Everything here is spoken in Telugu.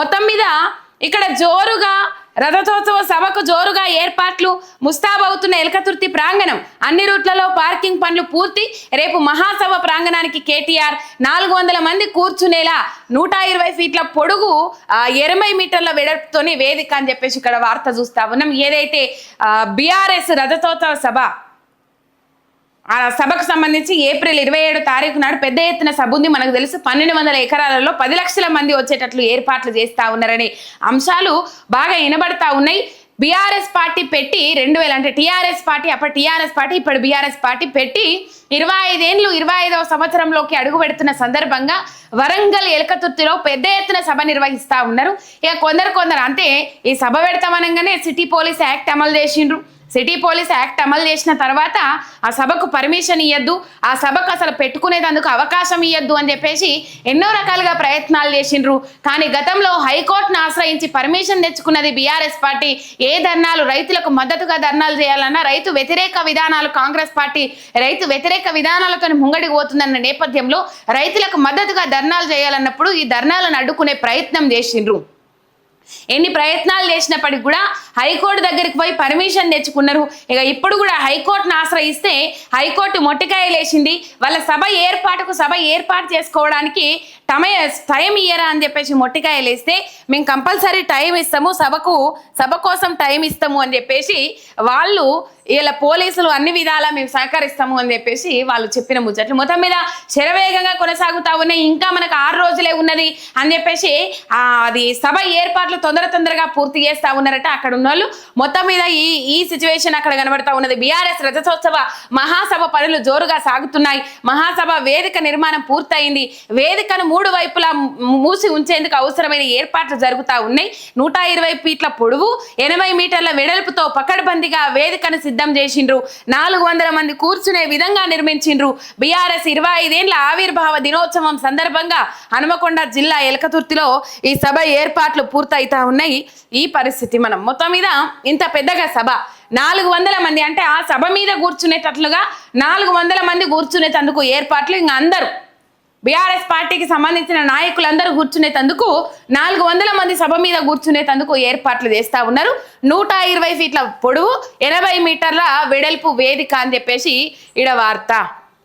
మొత్తం మీద ఇక్కడ జోరుగా రథోత్సవ సభకు జోరుగా ఏర్పాట్లు ముస్తాబవుతున్న ఎలకతుర్తి ప్రాంగణం. అన్ని రూట్లలో పార్కింగ్ పనులు పూర్తి. రేపు మహాసభ ప్రాంగణానికి కేటీఆర్ నాలుగు వందల మంది కూర్చునేలా నూట ఇరవై ఫీట్ల పొడుగు ఇరవై మీటర్ల వెడల్పుతోని వేదిక అని చెప్పేసి ఇక్కడ వార్త చూస్తా ఉన్నాం. ఏదైతే బీఆర్ఎస్ రథోత్సవ సభ ఆ సభకు సంబంధించి ఏప్రిల్ ఇరవై ఏడు తారీఖు నాడు పెద్ద ఎత్తున సభ ఉంది. మనకు తెలుసు పన్నెండు వందల ఎకరాలలో పది లక్షల మంది వచ్చేటట్లు ఏర్పాట్లు చేస్తా ఉన్నారనే అంశాలు బాగా వినబడతా ఉన్నాయి. బీఆర్ఎస్ పార్టీ పెట్టి రెండు వేల అంటే టీఆర్ఎస్ పార్టీ అప్పటి టీఆర్ఎస్ పార్టీ ఇప్పుడు బీఆర్ఎస్ పార్టీ పెట్టి ఇరవై ఐదేండ్లు ఇరవై ఐదవ సంవత్సరంలోకి అడుగు పెడుతున్న సందర్భంగా వరంగల్ ఎలకతుర్తిలో పెద్ద ఎత్తున సభ నిర్వహిస్తా ఉన్నారు. ఇక కొందరు కొందరు అంటే ఈ సభ పెడతామనగానే సిటీ పోలీస్ యాక్ట్ అమలు చేసిండ్రు. సిటీ పోలీస్ యాక్ట్ అమలు చేసిన తర్వాత ఆ సభకు పర్మిషన్ ఇవ్వద్దు ఆ సభకు అసలు పెట్టుకునేందుకు అవకాశం ఇవ్వద్దు అని చెప్పేసి ఎన్నో రకాలుగా ప్రయత్నాలు చేసిండ్రు. కానీ గతంలో హైకోర్టును ఆశ్రయించి పర్మిషన్ తెచ్చుకున్నది బీఆర్ఎస్ పార్టీ. ఏ ధర్నాలు రైతులకు మద్దతుగా ధర్నాలు చేయాలన్నా రైతు వ్యతిరేక విధానాలు కాంగ్రెస్ పార్టీ రైతు వ్యతిరేక విధానాలతో ముంగడికి పోతుందన్న నేపథ్యంలో రైతులకు మద్దతుగా ధర్నాలు చేయాలన్నప్పుడు ఈ ధర్నాలను అడ్డుకునే ప్రయత్నం చేసిండ్రు. ఎన్ని ప్రయత్నాలు చేసినప్పటికి కూడా హైకోర్టు దగ్గరికి పోయి పర్మిషన్ తెచ్చుకున్నారు. ఇక ఇప్పుడు కూడా హైకోర్టును ఆశ్రయిస్తే హైకోర్టు మొట్టికాయలేసింది వాళ్ళ సభ ఏర్పాటుకు సభ ఏర్పాటు చేసుకోవడానికి టమయ టైం ఇయ్యరా అని చెప్పేసి మొట్టికాయలేస్తే మేము కంపల్సరీ టైం ఇస్తాము సభకు సభ కోసం టైం ఇస్తాము అని చెప్పేసి వాళ్ళు వీళ్ళ పోలీసులు అన్ని విధాలా మేము సహకరిస్తాము అని చెప్పేసి వాళ్ళు చెప్పిన ముచ్చట్లు. మొత్తం మీద శరవేగంగా కొనసాగుతా ఉన్నాయి. ఇంకా మనకు ఆరు రోజులే ఉన్నది అని చెప్పేసి అది సభ ఏర్పాట్లు తొందర తొందరగా పూర్తి చేస్తా ఉన్నారట అక్కడ ఉన్న వాళ్ళు మొత్తం మీద ఈ ఈ సిచ్యువేషన్ అక్కడ కనబడతా ఉన్నది. బీఆర్ఎస్ రజతోత్సవ మహాసభ పనులు జోరుగా సాగుతున్నాయి. మహాసభ వేదిక నిర్మాణం పూర్తయింది. వేదికను మూడు వైపులా మూసి ఉంచేందుకు అవసరమైన ఏర్పాట్లు జరుగుతా ఉన్నాయి. నూట ఇరవై ఫీట్ల పొడవు ఎనభై మీటర్ల వెడల్పుతో పకడ్బందీగా వేదికను సిద్ధం చేసిండ్రు. నాలుగు వందల మంది కూర్చునే విధంగా నిర్మించిండ్రు. బీఆర్ఎస్ ఇరవై ఐదేండ్ల ఆవిర్భావ దినోత్సవం సందర్భంగా హనుమకొండ జిల్లా ఎలకతుర్తిలో ఈ సభ ఏర్పాట్లు పూర్తయితా ఉన్నాయి. ఈ పరిస్థితి మనం మొత్తం మీద ఇంత పెద్దగా సభ. నాలుగు వందల మంది అంటే ఆ సభ మీద కూర్చునేటట్లుగా నాలుగు వందల మంది కూర్చునేటందుకు ఏర్పాట్లు ఇంకా అందరూ. బీఆర్ఎస్ పార్టీకి సంబంధించిన నాయకులందరూ కూర్చునేటందుకు నాలుగు వందల మంది సభ మీద కూర్చునేటందుకు ఏర్పాట్లు చేస్తా ఉన్నారు. నూట ఇరవై ఫీట్ల పొడవు ఎనభై మీటర్ల వెడల్పు వేదిక అని చెప్పేసి ఇడ వార్త.